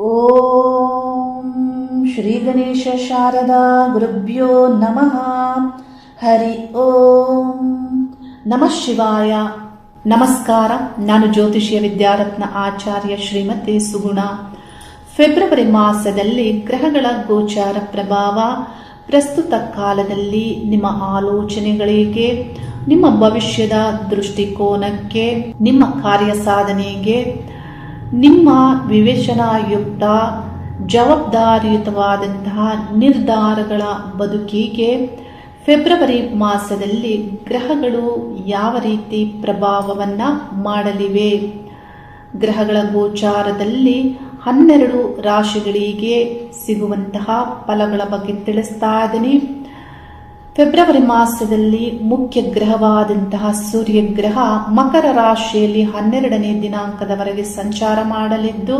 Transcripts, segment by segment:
ಓಂ ಶ್ರೀ ಗಣೇಶ ಶಾರದಾ ಗುರುಭ್ಯೋ ನಮಃ. ಹರಿ ಓಂ. ನಮಃ ಶಿವಾಯ. ನಮಸ್ಕಾರ. ನಾನು ಜ್ಯೋತಿಷ್ಯ ವಿದ್ಯಾರತ್ನ ಆಚಾರ್ಯ ಶ್ರೀಮತಿ ಸುಗುಣ. ಫೆಬ್ರವರಿ ಮಾಸದಲ್ಲಿ ಗ್ರಹಗಳ ಗೋಚಾರ ಪ್ರಭಾವ. ಪ್ರಸ್ತುತ ಕಾಲದಲ್ಲಿ ನಿಮ್ಮ ಆಲೋಚನೆಗಳಿಗೆ, ನಿಮ್ಮ ಭವಿಷ್ಯದ ದೃಷ್ಟಿಕೋನಕ್ಕೆ, ನಿಮ್ಮ ಕಾರ್ಯ ಸಾಧನೆಗೆ ನಿಮ್ಮ ವಿವೇಚನಾಯುಕ್ತ, ಜವಾಬ್ದಾರಿಯುತವಾದಂತಹ ನಿರ್ಧಾರಗಳ ಬದುಕಿಗೆ ಫೆಬ್ರವರಿ ಮಾಸದಲ್ಲಿ ಗ್ರಹಗಳು ಯಾವ ರೀತಿ ಪ್ರಭಾವವನ್ನು ಮಾಡಲಿವೆ? ಗ್ರಹಗಳ ಗೋಚಾರದಲ್ಲಿ ಹನ್ನೆರಡು ರಾಶಿಗಳಿಗೆ ಸಿಗುವಂತಹ ಫಲಗಳ ಬಗ್ಗೆ ತಿಳಿಸ್ತಾ ಇದ್ದೀನಿ. ಫೆಬ್ರವರಿ ಮಾಸದಲ್ಲಿ ಮುಖ್ಯ ಗ್ರಹವಾದಂತಹ ಸೂರ್ಯಗ್ರಹ ಮಕರ ರಾಶಿಯಲ್ಲಿ ಹನ್ನೆರಡನೇ ದಿನಾಂಕದವರೆಗೆ ಸಂಚಾರ ಮಾಡಲಿದ್ದು,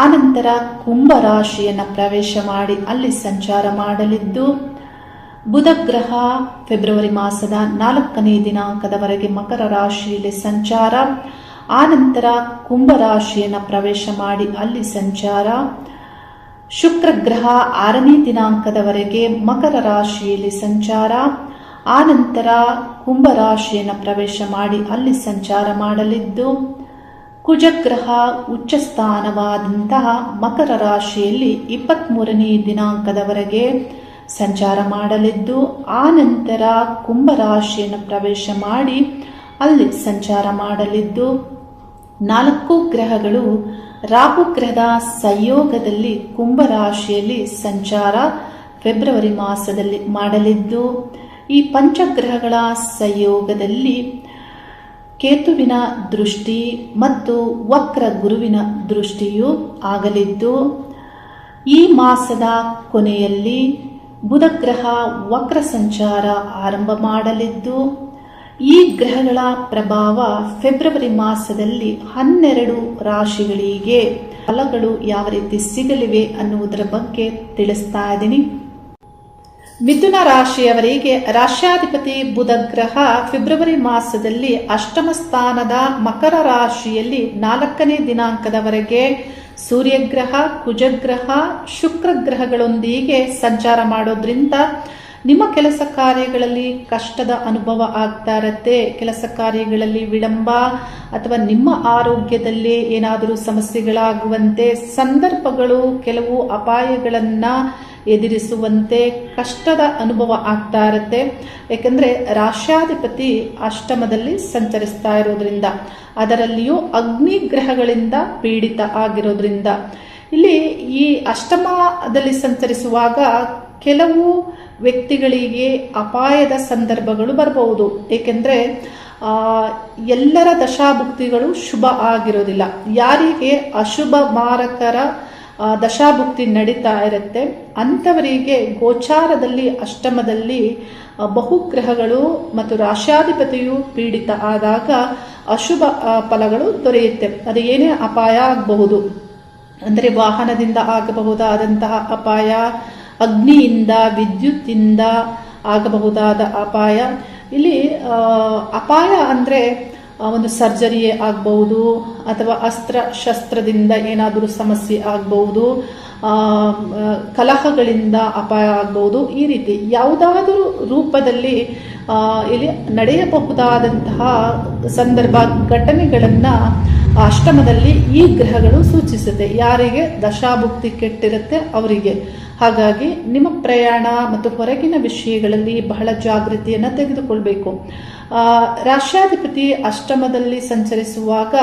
ಆನಂತರ ಕುಂಭ ರಾಶಿಯನ್ನು ಪ್ರವೇಶ ಮಾಡಿ ಅಲ್ಲಿ ಸಂಚಾರ ಮಾಡಲಿದ್ದು, ಬುಧ ಗ್ರಹ ಫೆಬ್ರವರಿ ಮಾಸದ ನಾಲ್ಕನೇ ದಿನಾಂಕದವರೆಗೆ ಮಕರ ರಾಶಿಯಲ್ಲಿ ಸಂಚಾರ, ಆನಂತರ ಕುಂಭ ರಾಶಿಯನ್ನು ಪ್ರವೇಶ ಮಾಡಿ ಅಲ್ಲಿ ಸಂಚಾರ ಶುಕ್ರ ಗ್ರಹ ಆರನೇ ದಿನಾಂಕದವರೆಗೆ ಮಕರ ರಾಶಿಯಲ್ಲಿ ಸಂಚಾರ, ಆನಂತರ ಕುಂಭರಾಶಿಯನ್ನು ಪ್ರವೇಶ ಮಾಡಿ ಅಲ್ಲಿ ಸಂಚಾರ ಮಾಡಲಿದ್ದು, ಕುಜಗ್ರಹ ಉಚ್ಚ ಸ್ಥಾನವಾದಂತಹ ಮಕರ ರಾಶಿಯಲ್ಲಿ ಇಪ್ಪತ್ತ್ಮೂರನೇ ದಿನಾಂಕದವರೆಗೆ ಸಂಚಾರ ಮಾಡಲಿದ್ದು, ಆನಂತರ ಕುಂಭ ಕುಂಭರಾಶಿಯನ್ನು ಪ್ರವೇಶ ಮಾಡಿ ಅಲ್ಲಿ ಸಂಚಾರ ಮಾಡಲಿದ್ದು ನಾಲ್ಕು ಗ್ರಹಗಳು ರಾಹು ಗ್ರಹದ ಸಂಯೋಗದಲ್ಲಿ ಕುಂಭರಾಶಿಯಲ್ಲಿ ಸಂಚಾರ ಫೆಬ್ರವರಿ ಮಾಸದಲ್ಲಿ ಮಾಡಲಿದ್ದು, ಈ ಪಂಚಗ್ರಹಗಳ ಸಂಯೋಗದಲ್ಲಿ ಕೇತುವಿನ ದೃಷ್ಟಿ ಮತ್ತು ವಕ್ರ ಗುರುವಿನ ದೃಷ್ಟಿಯು ಆಗಲಿದ್ದು, ಈ ಮಾಸದ ಕೊನೆಯಲ್ಲಿ ಬುಧಗ್ರಹ ವಕ್ರ ಸಂಚಾರ ಆರಂಭ ಮಾಡಲಿದ್ದು ಈ ಗ್ರಹಗಳ ಪ್ರಭಾವ ಫೆಬ್ರವರಿ ಮಾಸದಲ್ಲಿ ಹನ್ನೆರಡು ರಾಶಿಗಳಿಗೆ ಫಲಗಳು ಯಾವ ರೀತಿ ಸಿಗಲಿವೆ ಅನ್ನುವುದರ ಬಗ್ಗೆ ತಿಳಿಸ್ತಾ ಇದ್ದೀನಿ. ಮಿಥುನ ರಾಶಿಯವರಿಗೆ ರಾಶ್ಯಾಧಿಪತಿ ಬುಧ ಗ್ರಹ ಫೆಬ್ರವರಿ ಮಾಸದಲ್ಲಿ ಅಷ್ಟಮ ಸ್ಥಾನದ ಮಕರ ರಾಶಿಯಲ್ಲಿ ನಾಲ್ಕನೇ ದಿನಾಂಕದವರೆಗೆ ಸೂರ್ಯಗ್ರಹ ಕುಜಗ್ರಹ ಶುಕ್ರ ಗ್ರಹಗಳೊಂದಿಗೆ ಸಂಚಾರ ಮಾಡೋದ್ರಿಂದ ನಿಮ್ಮ ಕೆಲಸ ಕಾರ್ಯಗಳಲ್ಲಿ ಕಷ್ಟದ ಅನುಭವ ಆಗ್ತಾ ಇರತ್ತೆ ಕೆಲಸ ಕಾರ್ಯಗಳಲ್ಲಿ ವಿಳಂಬ ಅಥವಾ ನಿಮ್ಮ ಆರೋಗ್ಯದಲ್ಲಿ ಏನಾದರೂ ಸಮಸ್ಯೆಗಳಾಗುವಂತೆ ಸಂದರ್ಭಗಳು ಕೆಲವು ಅಪಾಯಗಳನ್ನು ಎದುರಿಸುವಂತೆ ಕಷ್ಟದ ಅನುಭವ ಆಗ್ತಾ ಇರುತ್ತೆ ಯಾಕಂದ್ರೆ ರಾಷ್ಟ್ರಾಧಿಪತಿ ಅಷ್ಟಮದಲ್ಲಿ ಸಂಚರಿಸ್ತಾ ಇರೋದ್ರಿಂದ, ಅದರಲ್ಲಿಯೂ ಅಗ್ನಿ ಗ್ರಹಗಳಿಂದ ಪೀಡಿತ ಆಗಿರೋದ್ರಿಂದ. ಇಲ್ಲಿ ಈ ಅಷ್ಟಮದಲ್ಲಿ ಸಂಚರಿಸುವಾಗ ಕೆಲವು ವ್ಯಕ್ತಿಗಳಿಗೆ ಅಪಾಯದ ಸಂದರ್ಭಗಳು ಬರಬಹುದು. ಏಕೆಂದರೆ ಎಲ್ಲರ ದಶಾಭುಕ್ತಿಗಳು ಶುಭ ಆಗಿರೋದಿಲ್ಲ. ಯಾರಿಗೆ ಅಶುಭ ಮಾರಕರ ದಶಾಭುಕ್ತಿ ನಡೀತಾ ಇರುತ್ತೆ, ಅಂಥವರಿಗೆ ಗೋಚಾರದಲ್ಲಿ, ಅಷ್ಟಮದಲ್ಲಿ ಬಹುಗ್ರಹಗಳು ಮತ್ತು ರಾಶ್ಯಾಧಿಪತಿಯು ಪೀಡಿತ ಆದಾಗ ಅಶುಭ ಫಲಗಳು ದೊರೆಯುತ್ತೆ. ಅದು ಏನೇ ಅಪಾಯ ಆಗಬಹುದು. ಅಂದರೆ ವಾಹನದಿಂದ ಆಗಬಹುದಾದಂತಹ ಅಪಾಯ ಅಗ್ನಿಯಿಂದ ವಿದ್ಯುತ್ತಿಂದ ಆಗಬಹುದಾದ ಅಪಾಯ. ಇಲ್ಲಿ ಅಪಾಯ ಅಂದರೆ ಒಂದು ಸರ್ಜರಿಯೇ ಆಗಬಹುದು ಅಥವಾ ಅಸ್ತ್ರ ಶಸ್ತ್ರದಿಂದ ಏನಾದರೂ ಸಮಸ್ಯೆ ಆಗಬಹುದು ಕಲಹಗಳಿಂದ ಅಪಾಯ ಆಗಬಹುದು, ಈ ರೀತಿ ಯಾವುದಾದರೂ ರೂಪದಲ್ಲಿ ಇಲ್ಲಿ ನಡೆಯಬಹುದಾದಂತಹ ಸಂದರ್ಭ ಘಟನೆಗಳನ್ನು ಅಷ್ಟಮದಲ್ಲಿ ಈ ಗ್ರಹಗಳು ಸೂಚಿಸುತ್ತೆ. ಯಾರಿಗೆ ದಶಾಭುಕ್ತಿ ಕೆಟ್ಟಿರುತ್ತೆ ಅವರಿಗೆ. ಹಾಗಾಗಿ ನಿಮ್ಮ ಪ್ರಯಾಣ ಮತ್ತು ಹೊರಗಿನ ವಿಷಯಗಳಲ್ಲಿ ಬಹಳ ಜಾಗೃತಿಯನ್ನು ತೆಗೆದುಕೊಳ್ಬೇಕು. ರಾಷ್ಟ್ರಾಧಿಪತಿ ಅಷ್ಟಮದಲ್ಲಿ ಸಂಚರಿಸುವಾಗ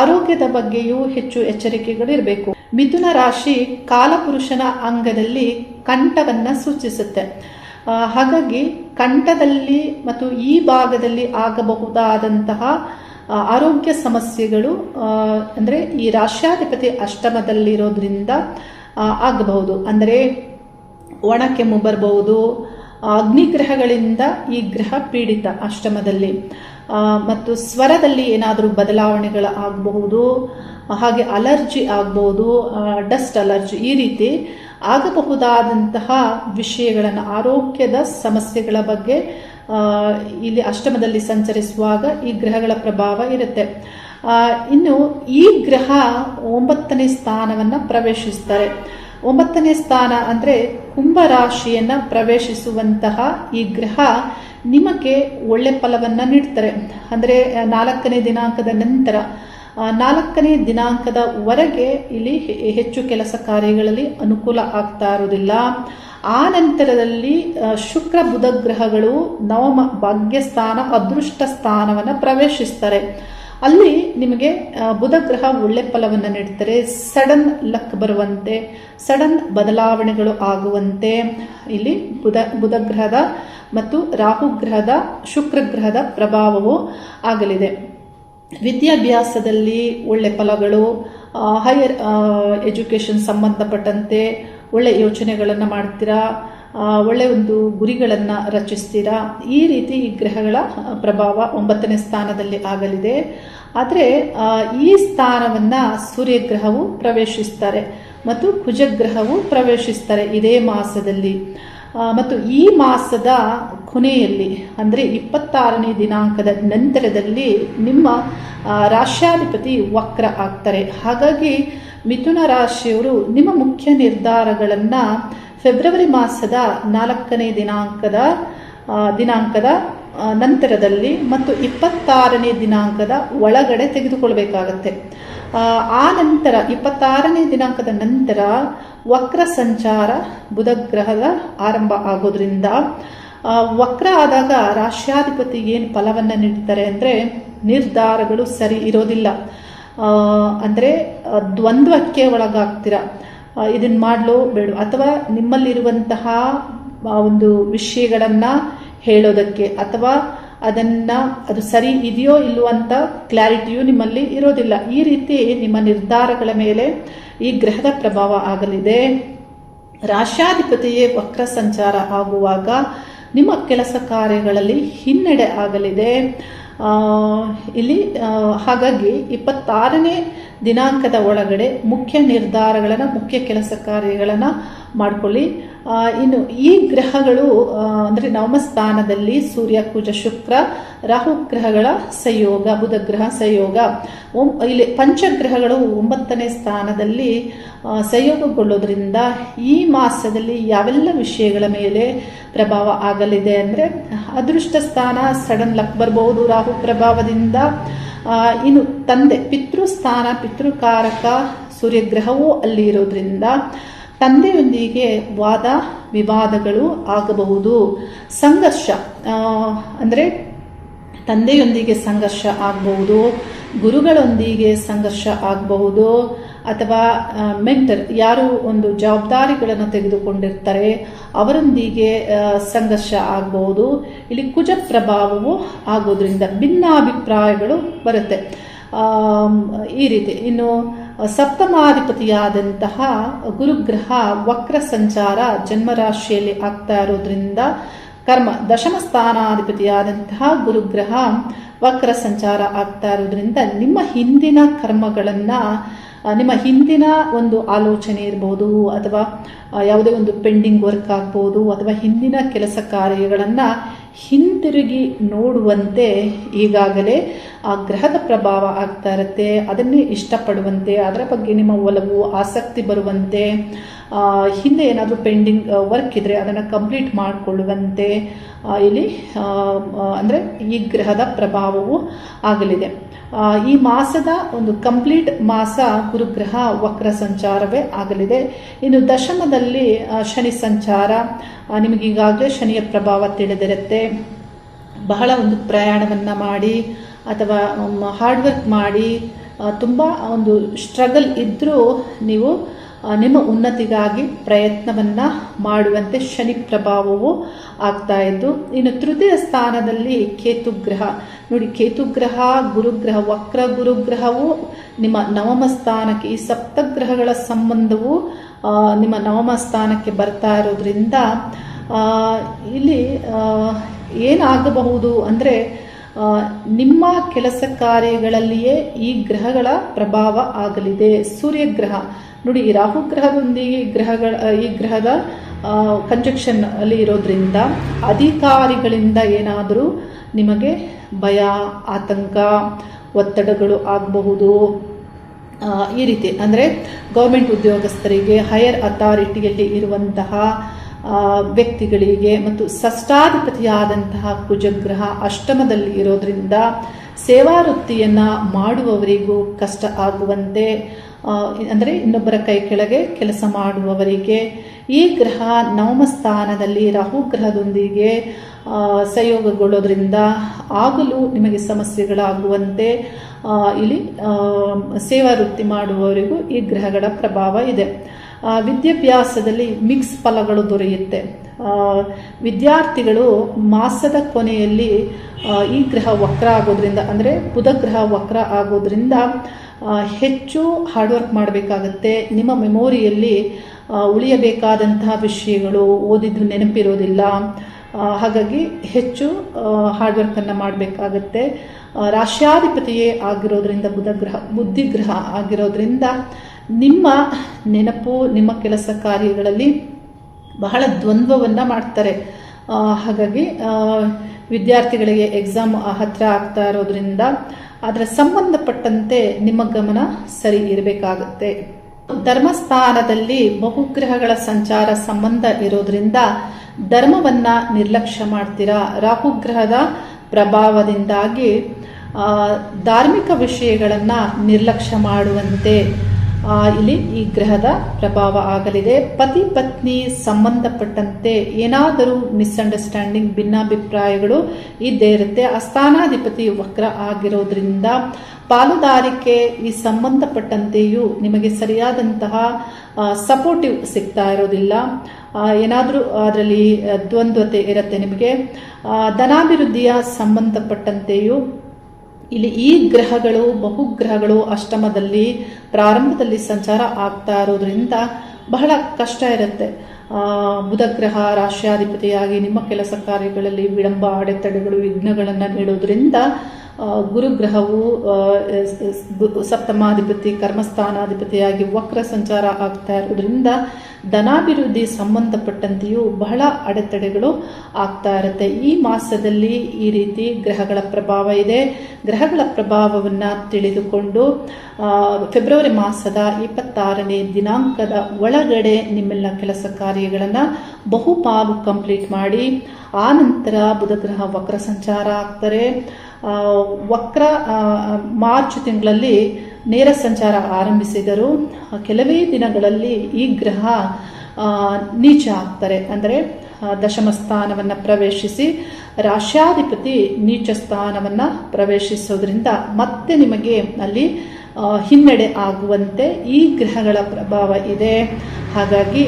ಆರೋಗ್ಯದ ಬಗ್ಗೆಯೂ ಹೆಚ್ಚು ಎಚ್ಚರಿಕೆಗಳಿರಬೇಕು. ಮಿಥುನ ರಾಶಿ ಕಾಲಪುರುಷನ ಅಂಗದಲ್ಲಿ ಕಂಠವನ್ನ ಸೂಚಿಸುತ್ತೆ. ಹಾಗಾಗಿ ಕಂಠದಲ್ಲಿ ಮತ್ತು ಈ ಭಾಗದಲ್ಲಿ ಆಗಬಹುದಾದಂತಹ ಆರೋಗ್ಯ ಸಮಸ್ಯೆಗಳು ಅಂದರೆ ಈ ರಾಷ್ಟ್ರಾಧಿಪತಿ ಅಷ್ಟಮದಲ್ಲಿರೋದ್ರಿಂದ ಆಗಬಹುದು. ಅಂದರೆ ಒಣ ಕೆಮ್ಮು ಬರಬಹುದು ಅಗ್ನಿಗ್ರಹಗಳಿಂದ ಈ ಗ್ರಹ ಪೀಡಿತ ಅಷ್ಟಮದಲ್ಲಿ. ಮತ್ತು ಸ್ವರದಲ್ಲಿ ಏನಾದರೂ ಬದಲಾವಣೆಗಳು ಆಗಬಹುದು, ಹಾಗೆ ಅಲರ್ಜಿ ಆಗಬಹುದು ಡಸ್ಟ್ ಅಲರ್ಜಿ ಈ ರೀತಿ ಆಗಬಹುದಾದಂತಹ ವಿಷಯಗಳನ್ನು, ಆರೋಗ್ಯದ ಸಮಸ್ಯೆಗಳ ಬಗ್ಗೆ ಇಲ್ಲಿ ಅಷ್ಟಮದಲ್ಲಿ ಸಂಚರಿಸುವಾಗ ಈ ಗ್ರಹಗಳ ಪ್ರಭಾವ ಇರುತ್ತೆ. ಇನ್ನು ಈ ಗ್ರಹ ಒಂಬತ್ತನೇ ಸ್ಥಾನವನ್ನು ಪ್ರವೇಶಿಸ್ತಾರೆ. ಒಂಬತ್ತನೇ ಸ್ಥಾನ ಅಂದರೆ ಕುಂಭರಾಶಿಯನ್ನು ಪ್ರವೇಶಿಸುವಂತಹ ಈ ಗ್ರಹ ನಿಮಗೆ ಒಳ್ಳೆ ಫಲವನ್ನು ನೀಡ್ತಾರೆ. ಅಂದರೆ ನಾಲ್ಕನೇ ದಿನಾಂಕದ ನಂತರ ನಾಲ್ಕನೇ ದಿನಾಂಕದ ದಿನಾಂಕದವರೆಗೆ ಇಲ್ಲಿ ಹೆಚ್ಚು ಕೆಲಸ ಕಾರ್ಯಗಳಲ್ಲಿ ಅನುಕೂಲ ಆಗ್ತಾ ಇರೋದಿಲ್ಲ ಆ ನಂತರದಲ್ಲಿ ಶುಕ್ರ ಬುಧ ಗ್ರಹಗಳು ನವಮ ಭಾಗ್ಯ ಸ್ಥಾನ ಅದೃಷ್ಟ ಸ್ಥಾನವನ್ನು ಪ್ರವೇಶಿಸ್ತಾರೆ. ಅಲ್ಲಿ ನಿಮಗೆ ಬುಧ ಗ್ರಹ ಒಳ್ಳೆ ಫಲವನ್ನು ನೀಡ್ತಾರೆ. ಸಡನ್ ಲಕ್ ಬರುವಂತೆ, ಸಡನ್ ಬದಲಾವಣೆಗಳು ಆಗುವಂತೆ ಇಲ್ಲಿ ಬುಧ ಬುಧ ಗ್ರಹದ ಮತ್ತು ರಾಹು ಗ್ರಹದ, ಶುಕ್ರ ಗ್ರಹದ ಪ್ರಭಾವವು ಆಗಲಿದೆ. ವಿದ್ಯಾಭ್ಯಾಸದಲ್ಲಿ ಒಳ್ಳೆ ಫಲಗಳು ಹೈಯರ್ ಎಜುಕೇಷನ್ ಸಂಬಂಧಪಟ್ಟಂತೆ ಒಳ್ಳೆ ಯೋಚನೆಗಳನ್ನು ಮಾಡ್ತೀರಾ? ಒಳ್ಳೆ ಒಂದು ಗುರಿಗಳನ್ನು ರಚಿಸ್ತೀರಾ? ಈ ರೀತಿ ಈ ಗ್ರಹಗಳ ಪ್ರಭಾವ ಒಂಬತ್ತನೇ ಸ್ಥಾನದಲ್ಲಿ ಆಗಲಿದೆ. ಆದರೆ ಈ ಸ್ಥಾನವನ್ನು ಸೂರ್ಯಗ್ರಹವು ಪ್ರವೇಶಿಸ್ತಾರೆ ಮತ್ತು ಕುಜಗ್ರಹವು ಪ್ರವೇಶಿಸ್ತಾರೆ ಇದೇ ಮಾಸದಲ್ಲಿ. ಮತ್ತು ಈ ಮಾಸದ ಕೊನೆಯಲ್ಲಿ, ಅಂದರೆ ಇಪ್ಪತ್ತಾರನೇ ದಿನಾಂಕದ ನಂತರದಲ್ಲಿ ನಿಮ್ಮ ರಾಶ್ಯಾಧಿಪತಿ ವಕ್ರ ಆಗ್ತಾರೆ. ಹಾಗಾಗಿ ಮಿಥುನ ರಾಶಿಯವರು ನಿಮ್ಮ ಮುಖ್ಯ ನಿರ್ಧಾರಗಳನ್ನು ಫೆಬ್ರವರಿ ಮಾಸದ ನಾಲ್ಕನೇ ದಿನಾಂಕದ ದಿನಾಂಕದ ನಂತರದಲ್ಲಿ ಮತ್ತು ಇಪ್ಪತ್ತಾರನೇ ದಿನಾಂಕದ ಒಳಗಡೆ ತೆಗೆದುಕೊಳ್ಬೇಕಾಗತ್ತೆ. ಆ, ನಂತರ ಇಪ್ಪತ್ತಾರನೇ ದಿನಾಂಕದ ನಂತರ ವಕ್ರ ಸಂಚಾರ ಬುಧಗ್ರಹದ ಆರಂಭ ಆಗೋದ್ರಿಂದ ವಕ್ರ ಆದಾಗ ರಾಷ್ಟ್ರಾಧಿಪತಿ ಏನು ಫಲವನ್ನು ನೀಡ್ತಾರೆ ಅಂದರೆ ನಿರ್ಧಾರಗಳು ಸರಿ ಇರೋದಿಲ್ಲ. ಅಂದರೆ ದ್ವಂದ್ವಕ್ಕೆ ಒಳಗಾಗ್ತೀರ. ಇದನ್ನು ಮಾಡಲೋ ಬೇಡ ಅಥವಾ ನಿಮ್ಮಲ್ಲಿರುವಂತಹ ಒಂದು ವಿಷಯಗಳನ್ನು ಹೇಳೋದಕ್ಕೆ, ಅಥವಾ ಅದನ್ನು, ಅದು ಸರಿ ಇದೆಯೋ ಇಲ್ಲವೋ ಅಂತ ಕ್ಲಾರಿಟಿಯು ನಿಮ್ಮಲ್ಲಿ ಇರೋದಿಲ್ಲ. ಈ ರೀತಿ ನಿಮ್ಮ ನಿರ್ಧಾರಗಳ ಮೇಲೆ ಈ ಗ್ರಹದ ಪ್ರಭಾವ ಆಗಲಿದೆ. ರಾಷ್ಟ್ರಾಧಿಪತಿಯೇ ವಕ್ರ ಸಂಚಾರ ಆಗುವಾಗ ನಿಮ್ಮ ಕೆಲಸ ಕಾರ್ಯಗಳಲ್ಲಿ ಹಿನ್ನಡೆ ಆಗಲಿದೆ. ಇಲ್ಲಿ ಹಾಗಾಗಿ ಇಪ್ಪತ್ತಾರನೇ ದಿನಾಂಕದ ಒಳಗಡೆ ಮುಖ್ಯ ನಿರ್ಧಾರಗಳನ್ನು ಮುಖ್ಯ ಕೆಲಸ ಕಾರ್ಯಗಳನ್ನು ಮಾಡ್ಕೊಳ್ಳಿ. ಇನ್ನು ಈ ಗ್ರಹಗಳು ಅಂದರೆ ನವಮ ಸ್ಥಾನದಲ್ಲಿ ಸೂರ್ಯ, ಕುಜ, ಶುಕ್ರ, ರಾಹು ಗ್ರಹಗಳ ಸಂಯೋಗ, ಬುಧ ಗ್ರಹ ಸಂಯೋಗ. ಇಲ್ಲಿ ಪಂಚಗ್ರಹಗಳು ಒಂಬತ್ತನೇ ಸ್ಥಾನದಲ್ಲಿ ಸಂಯೋಗಗೊಳ್ಳೋದ್ರಿಂದ ಈ ಮಾಸದಲ್ಲಿ ಯಾವೆಲ್ಲ ವಿಷಯಗಳ ಮೇಲೆ ಪ್ರಭಾವ ಆಗಲಿದೆ ಅಂದರೆ ಅದೃಷ್ಟ ಸ್ಥಾನ, ಸಡನ್ ಲಕ್ ಬರ್ಬೋದು ರಾಹು ಪ್ರಭಾವದಿಂದ. ಇನ್ನು ತಂದೆ, ಪಿತೃಸ್ಥಾನ, ಪಿತೃಕಾರಕ ಸೂರ್ಯಗ್ರಹವೂ ಅಲ್ಲಿ ಇರೋದ್ರಿಂದ ತಂದೆಯೊಂದಿಗೆ ವಾದ ವಿವಾದಗಳು ಆಗಬಹುದು. ಸಂಘರ್ಷ ಅಂದರೆ ತಂದೆಯೊಂದಿಗೆ ಸಂಘರ್ಷ ಆಗಬಹುದು, ಗುರುಗಳೊಂದಿಗೆ ಸಂಘರ್ಷ ಆಗಬಹುದು, ಅಥವಾ ಮೆಂಟರ್, ಯಾರು ಒಂದು ಜವಾಬ್ದಾರಿಗಳನ್ನು ತೆಗೆದುಕೊಂಡಿರ್ತಾರೆ, ಅವರೊಂದಿಗೆ ಸಂಘರ್ಷ ಆಗಬಹುದು. ಇಲ್ಲಿ ಕುಜ ಪ್ರಭಾವವು ಆಗೋದ್ರಿಂದ ಭಿನ್ನಾಭಿಪ್ರಾಯಗಳು ಬರುತ್ತೆ. ಈ ರೀತಿ. ಇನ್ನು ಸಪ್ತಮಾಧಿಪತಿಯಾದಂತಹ ಗುರುಗ್ರಹ ವಕ್ರ ಸಂಚಾರ ಜನ್ಮರಾಶಿಯಲ್ಲಿ ಆಗ್ತಾ ಇರೋದ್ರಿಂದ ಕರ್ಮ ದಶಮ ಸ್ಥಾನಾಧಿಪತಿಯಾದಂತಹ ಗುರುಗ್ರಹ ವಕ್ರ ಸಂಚಾರ ಆಗ್ತಾ ಇರೋದ್ರಿಂದ ನಿಮ್ಮ ಹಿಂದಿನ ಕರ್ಮಗಳನ್ನು ನಿಮ್ಮ ಹಿಂದಿನ ಒಂದು ಆಲೋಚನೆ ಇರ್ಬೋದು, ಅಥವಾ ಯಾವುದೇ ಒಂದು ಪೆಂಡಿಂಗ್ ವರ್ಕ್ ಆಗ್ಬೋದು, ಅಥವಾ ಹಿಂದಿನ ಕೆಲಸ ಕಾರ್ಯಗಳನ್ನು ಹಿಂತಿರುಗಿ ನೋಡುವಂತೆ ಈಗಾಗಲೇ ಆ ಗ್ರಹದ ಪ್ರಭಾವ ಆಗ್ತಾ ಇರುತ್ತೆ, ಅದನ್ನೇ ಇಷ್ಟಪಡುವಂತೆ, ಅದರ ಬಗ್ಗೆ ನಿಮ್ಮ ಒಲವು, ಆಸಕ್ತಿ ಬರುವಂತೆ ಹಿಂದೆ ಏನಾದರೂ ಪೆಂಡಿಂಗ್ ವರ್ಕ್ ಇದ್ದರೆ ಅದನ್ನು ಕಂಪ್ಲೀಟ್ ಮಾಡಿಕೊಳ್ಳುವಂತೆ ಇಲ್ಲಿ ಅಂದರೆ ಈ ಗ್ರಹದ ಪ್ರಭಾವವು ಆಗಲಿದೆ. ಈ ಮಾಸದ ಒಂದು ಕಂಪ್ಲೀಟ್ ಮಾಸ ಗುರುಗ್ರಹ ವಕ್ರ ಸಂಚಾರವೇ ಆಗಲಿದೆ. ಇನ್ನು ದಶಮದಲ್ಲಿ ಶನಿ ಸಂಚಾರ ನಿಮಗೀಗಾಗಲೇ ಶನಿಯ ಪ್ರಭಾವ ತಿಳಿದಿರುತ್ತೆ. ಬಹಳ ಒಂದು ಪ್ರಯಾಣವನ್ನು ಮಾಡಿ, ಅಥವಾ ಹಾರ್ಡ್ ವರ್ಕ್ ಮಾಡಿ ತುಂಬ ಒಂದು ಸ್ಟ್ರಗಲ್ ಇದ್ದರೂ ನೀವು ನಿಮ್ಮ ಉನ್ನತಿಗಾಗಿ ಪ್ರಯತ್ನವನ್ನು ಮಾಡುವಂತೆ ಶನಿ ಪ್ರಭಾವವು ಆಗ್ತಾ ಇದ್ದು, ಇನ್ನು ತೃತೀಯ ಸ್ಥಾನದಲ್ಲಿ ಕೇತುಗ್ರಹ. ನೋಡಿ, ಕೇತುಗ್ರಹ, ಗುರುಗ್ರಹ, ವಕ್ರ ಗುರುಗ್ರಹವು ನಿಮ್ಮ ನವಮ ಸ್ಥಾನಕ್ಕೆ, ಈ ಸಪ್ತಗ್ರಹಗಳ ಸಂಬಂಧವು ನಿಮ್ಮ ನವಮ ಸ್ಥಾನಕ್ಕೆ ಬರ್ತಾ ಇರೋದ್ರಿಂದ ಇಲ್ಲಿ ಏನಾಗಬಹುದು ಅಂದರೆ ನಿಮ್ಮ ಕೆಲಸ ಕಾರ್ಯಗಳಲ್ಲಿಯೇ ಈ ಗ್ರಹಗಳ ಪ್ರಭಾವ ಆಗಲಿದೆ. ಸೂರ್ಯಗ್ರಹ. ನೋಡಿ, ಈ ರಾಹು ಗ್ರಹದೊಂದಿಗೆ ಗ್ರಹಗಳ, ಈ ಗ್ರಹದ ಕಂಜಕ್ಷನ್ ಅಲ್ಲಿ ಇರೋದ್ರಿಂದ ಅಧಿಕಾರಿಗಳಿಂದ ಏನಾದರೂ ನಿಮಗೆ ಭಯ, ಆತಂಕ, ಒತ್ತಡಗಳು ಆಗಬಹುದು. ಈ ರೀತಿ. ಅಂದರೆ ಗೌರ್ಮೆಂಟ್ ಉದ್ಯೋಗಸ್ಥರಿಗೆ ಹೈಯರ್ ಅಥಾರಿಟಿಯಲ್ಲಿ ಇರುವಂತಹ ವ್ಯಕ್ತಿಗಳಿಗೆ ಮತ್ತು ಷಷ್ಟಾಧಿಪತಿಯಾದಂತಹ ಕುಜಗ್ರಹ ಅಷ್ಟಮದಲ್ಲಿ ಇರೋದ್ರಿಂದ ಸೇವಾ ವೃತ್ತಿಯನ್ನ ಮಾಡುವವರಿಗೂ ಕಷ್ಟ ಆಗುವಂತೆ ಅಂದರೆ ಇನ್ನೊಬ್ಬರ ಕೈ ಕೆಳಗೆ ಕೆಲಸ ಮಾಡುವವರಿಗೆ ಈ ಗ್ರಹ ನವಮ ಸ್ಥಾನದಲ್ಲಿ ರಾಹು ಗ್ರಹದೊಂದಿಗೆ ಆ, ಸಂಯೋಗಗೊಳ್ಳೋದ್ರಿಂದ ಆಗಲೂ ನಿಮಗೆ ಸಮಸ್ಯೆಗಳಾಗುವಂತೆ ಇಲ್ಲಿ ಸೇವಾ ವೃತ್ತಿ ಮಾಡುವವರಿಗೂ ಈ ಗ್ರಹಗಳ ಪ್ರಭಾವ ಇದೆ. ವಿದ್ಯಾಭ್ಯಾಸದಲ್ಲಿ ಮಿಕ್ಸ್ ಫಲಗಳು ದೊರೆಯುತ್ತೆ. ವಿದ್ಯಾರ್ಥಿಗಳು ಮಾಸದ ಕೊನೆಯಲ್ಲಿ ಈ ಗ್ರಹ ವಕ್ರ ಆಗೋದ್ರಿಂದ, ಅಂದರೆ ಬುಧ ಗ್ರಹ ವಕ್ರ ಆಗೋದ್ರಿಂದ ಹೆಚ್ಚು ಹಾರ್ಡ್ ವರ್ಕ್ ಮಾಡಬೇಕಾಗತ್ತೆ. ನಿಮ್ಮ ಮೆಮೊರಿಯಲ್ಲಿ ಉಳಿಯಬೇಕಾದಂತಹ ವಿಷಯಗಳು ಓದಿದ್ದು ನೆನಪಿರೋದಿಲ್ಲ. ಹಾಗಾಗಿ ಹೆಚ್ಚು ಹಾರ್ಡ್ ವರ್ಕನ್ನು ಮಾಡಬೇಕಾಗತ್ತೆ. ರಾಶ್ಯಾಧಿಪತಿಯೇ ಆಗಿರೋದ್ರಿಂದ ಬುಧ ಗ್ರಹ, ಬುದ್ಧಿಗ್ರಹ ಆಗಿರೋದ್ರಿಂದ ನಿಮ್ಮ ನೆನಪು, ನಿಮ್ಮ ಕೆಲಸ ಕಾರ್ಯಗಳಲ್ಲಿ ಬಹಳ ದ್ವಂದ್ವವನ್ನು ಮಾಡ್ತಾರೆ. ಹಾಗಾಗಿ ವಿದ್ಯಾರ್ಥಿಗಳಿಗೆ ಎಕ್ಸಾಮ್ ಹತ್ತಿರ ಆಗ್ತಾ ಇರೋದ್ರಿಂದ ಅದರ ಸಂಬಂಧಪಟ್ಟಂತೆ ನಿಮ್ಮ ಗಮನ ಸರಿ ಇರಬೇಕಾಗುತ್ತೆ. ಧರ್ಮಸ್ಥಾನದಲ್ಲಿ ಬಹುಗ್ರಹಗಳ ಸಂಚಾರ ಸಂಬಂಧ ಇರೋದ್ರಿಂದ ಧರ್ಮವನ್ನ ನಿರ್ಲಕ್ಷ್ಯ ಮಾಡ್ತೀರಾ? ರಾಹುಗ್ರಹದ ಪ್ರಭಾವದಿಂದಾಗಿ ಧಾರ್ಮಿಕ ವಿಷಯಗಳನ್ನ ನಿರ್ಲಕ್ಷ್ಯ ಮಾಡುವಂತೆ ಇಲ್ಲಿ ಈ ಗ್ರಹದ ಪ್ರಭಾವ ಆಗಲಿದೆ. ಪತಿ ಪತ್ನಿ ಸಂಬಂಧಪಟ್ಟಂತೆ ಏನಾದರೂ ಮಿಸ್ಅಂಡರ್ಸ್ಟ್ಯಾಂಡಿಂಗ್ ಭಿನ್ನಾಭಿಪ್ರಾಯಗಳು ಇದ್ದೇ ಇರುತ್ತೆ. ಅಸ್ಥಾನಾಧಿಪತಿ ವಕ್ರ ಆಗಿರೋದ್ರಿಂದ ಪಾಲುದಾರಿಕೆ ಈ ಸಂಬಂಧಪಟ್ಟಂತೆಯೂ ನಿಮಗೆ ಸರಿಯಾದಂತಹ ಸಪೋರ್ಟಿವ್ ಸಿಗ್ತಾ ಇರೋದಿಲ್ಲ. ಏನಾದರೂ ಅದರಲ್ಲಿ ದ್ವಂದ್ವತೆ ಇರುತ್ತೆ ನಿಮಗೆ. ಆ, ಧನಾಭಿವೃದ್ಧಿಯ ಸಂಬಂಧಪಟ್ಟಂತೆಯೂ ಇಲ್ಲಿ ಈ ಗ್ರಹಗಳು ಬಹುಗ್ರಹಗಳು ಅಷ್ಟಮದಲ್ಲಿ ಪ್ರಾರಂಭದಲ್ಲಿ ಸಂಚಾರ ಆಗ್ತಾ ಇರೋದ್ರಿಂದ ಬಹಳ ಕಷ್ಟ ಇರುತ್ತೆ. ಬುಧ ಗ್ರಹ ನಿಮ್ಮ ಕೆಲಸ ಕಾರ್ಯಗಳಲ್ಲಿ ವಿಳಂಬ, ಅಡೆತಡೆಗಳು ವಿಘ್ನಗಳನ್ನು ನೀಡೋದ್ರಿಂದ ಗುರುಗ್ರಹವು ಸಪ್ತಮಾಧಿಪತಿ, ಕರ್ಮಸ್ಥಾನಾಧಿಪತಿಯಾಗಿ ವಕ್ರ ಸಂಚಾರ ಆಗ್ತಾ ಇರೋದ್ರಿಂದ ಧನಾಭಿವೃದ್ಧಿ ಸಂಬಂಧಪಟ್ಟಂತೆಯೂ ಬಹಳ ಅಡೆತಡೆಗಳು ಆಗ್ತಾ ಇರುತ್ತೆ. ಈ ಮಾಸದಲ್ಲಿ ಈ ರೀತಿ ಗ್ರಹಗಳ ಪ್ರಭಾವ ಇದೆ. ಗ್ರಹಗಳ ಪ್ರಭಾವವನ್ನು ತಿಳಿದುಕೊಂಡು ಫೆಬ್ರವರಿ ಮಾಸದ ಇಪ್ಪತ್ತಾರನೇ ದಿನಾಂಕದ ಒಳಗಡೆ ನಿಮ್ಮೆಲ್ಲ ಕೆಲಸ ಕಾರ್ಯಗಳನ್ನು ಬಹುಪಾಲು ಕಂಪ್ಲೀಟ್ ಮಾಡಿ ಆ ನಂತರ ಬುಧಗ್ರಹ ವಕ್ರ ಸಂಚಾರ ಆಗ್ತಾರೆ. ವಕ್ರ ಮಾರ್ಚ್ ತಿಂಗಳಲ್ಲಿ ನೇರ ಸಂಚಾರ ಆರಂಭಿಸಿದರು. ಕೆಲವೇ ದಿನಗಳಲ್ಲಿ ಈ ಗ್ರಹ ನೀಚ ಆಗ್ತಾರೆ. ಅಂದರೆ ದಶಮ ಸ್ಥಾನವನ್ನು ಪ್ರವೇಶಿಸಿ ರಾಶ್ಯಾಧಿಪತಿ ನೀಚ ಸ್ಥಾನವನ್ನು ಪ್ರವೇಶಿಸೋದ್ರಿಂದ ಮತ್ತೆ ನಿಮಗೆ ಅಲ್ಲಿ ಹಿನ್ನಡೆ ಆಗುವಂತೆ ಈ ಗ್ರಹಗಳ ಪ್ರಭಾವ ಇದೆ. ಹಾಗಾಗಿ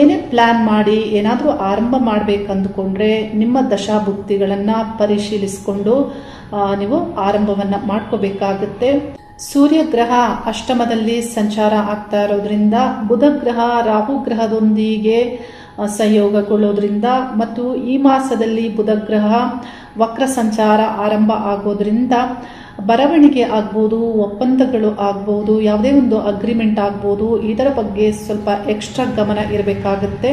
ಏನೇ ಪ್ಲಾನ್ ಮಾಡಿ, ಏನಾದರೂ ಆರಂಭ ಮಾಡಬೇಕಂದುಕೊಂಡ್ರೆ ನಿಮ್ಮ ದಶಾಭುಕ್ತಿಗಳನ್ನು ಪರಿಶೀಲಿಸಿಕೊಂಡು ನೀವು ಆರಂಭವನ್ನು ಮಾಡ್ಕೋಬೇಕಾಗುತ್ತೆ. ಸೂರ್ಯಗ್ರಹ ಅಷ್ಟಮದಲ್ಲಿ ಸಂಚಾರ ಆಗ್ತಾ ಇರೋದ್ರಿಂದ, ಬುಧಗ್ರಹ ರಾಹುಗ್ರಹದೊಂದಿಗೆ ಸಂಯೋಗಗೊಳ್ಳೋದ್ರಿಂದ ಮತ್ತು ಈ ಮಾಸದಲ್ಲಿ ಬುಧಗ್ರಹ ವಕ್ರ ಸಂಚಾರ ಆರಂಭ ಆಗೋದ್ರಿಂದ ಬರವಣಿಗೆ ಆಗ್ಬೋದು, ಒಪ್ಪಂದಗಳು ಆಗ್ಬೋದು, ಯಾವುದೇ ಒಂದು ಅಗ್ರಿಮೆಂಟ್ ಆಗ್ಬೋದು, ಇದರ ಬಗ್ಗೆ ಸ್ವಲ್ಪ ಎಕ್ಸ್ಟ್ರಾ ಗಮನ ಇರಬೇಕಾಗುತ್ತೆ.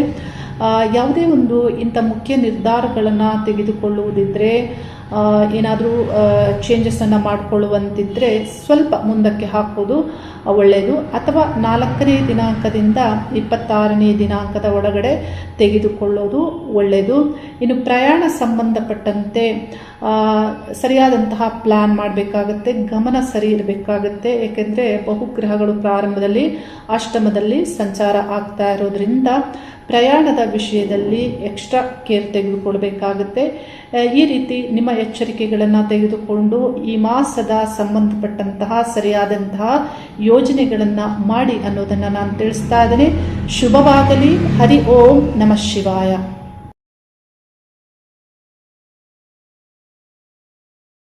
ಯಾವುದೇ ಒಂದು ಇಂಥ ಮುಖ್ಯ ನಿರ್ಧಾರಗಳನ್ನು ತೆಗೆದುಕೊಳ್ಳುವುದಿದ್ರೆ ಏನಾದರೂ ಚೇಂಜಸನ್ನು ಮಾಡಿಕೊಳ್ಳುವಂತಿದ್ದರೆ ಸ್ವಲ್ಪ ಮುಂದಕ್ಕೆ ಹಾಕೋದು ಒಳ್ಳೆಯದು ಅಥವಾ ನಾಲ್ಕನೇ ದಿನಾಂಕದಿಂದ ಇಪ್ಪತ್ತಾರನೇ ದಿನಾಂಕದ ಒಳಗಡೆ ತೆಗೆದುಕೊಳ್ಳೋದು ಒಳ್ಳೆಯದು ಇನ್ನು ಪ್ರಯಾಣ ಸಂಬಂಧಪಟ್ಟಂತೆ ಸರಿಯಾದಂತಹ ಪ್ಲಾನ್ ಮಾಡಬೇಕಾಗತ್ತೆ, ಗಮನ ಸರಿ ಇರಬೇಕಾಗತ್ತೆ. ಏಕೆಂದರೆ ಬಹುಗ್ರಹಗಳು ಪ್ರಾರಂಭದಲ್ಲಿ, ಅಷ್ಟಮದಲ್ಲಿ ಸಂಚಾರ ಆಗ್ತಾ ಇರೋದ್ರಿಂದ ಪ್ರಯಾಣದ ವಿಷಯದಲ್ಲಿ ಎಕ್ಸ್ಟ್ರಾ ಕೇರ್ ತೆಗೆದುಕೊಳ್ಬೇಕಾಗುತ್ತೆ. ಈ ರೀತಿ ನಿಮ್ಮ ಎಚ್ಚರಿಕೆಗಳನ್ನು ತೆಗೆದುಕೊಂಡು ಈ ಮಾಸದ ಸಂಬಂಧಪಟ್ಟಂತಹ ಸರಿಯಾದಂತಹ ಯೋಜನೆಗಳನ್ನು ಮಾಡಿ ಅನ್ನೋದನ್ನು ನಾನು ತಿಳಿಸ್ತಾ ಇದ್ದೇನೆ. ಶುಭವಾಗಲಿ. ಹರಿ ಓಂ. ನಮಃ ಶಿವಾಯ.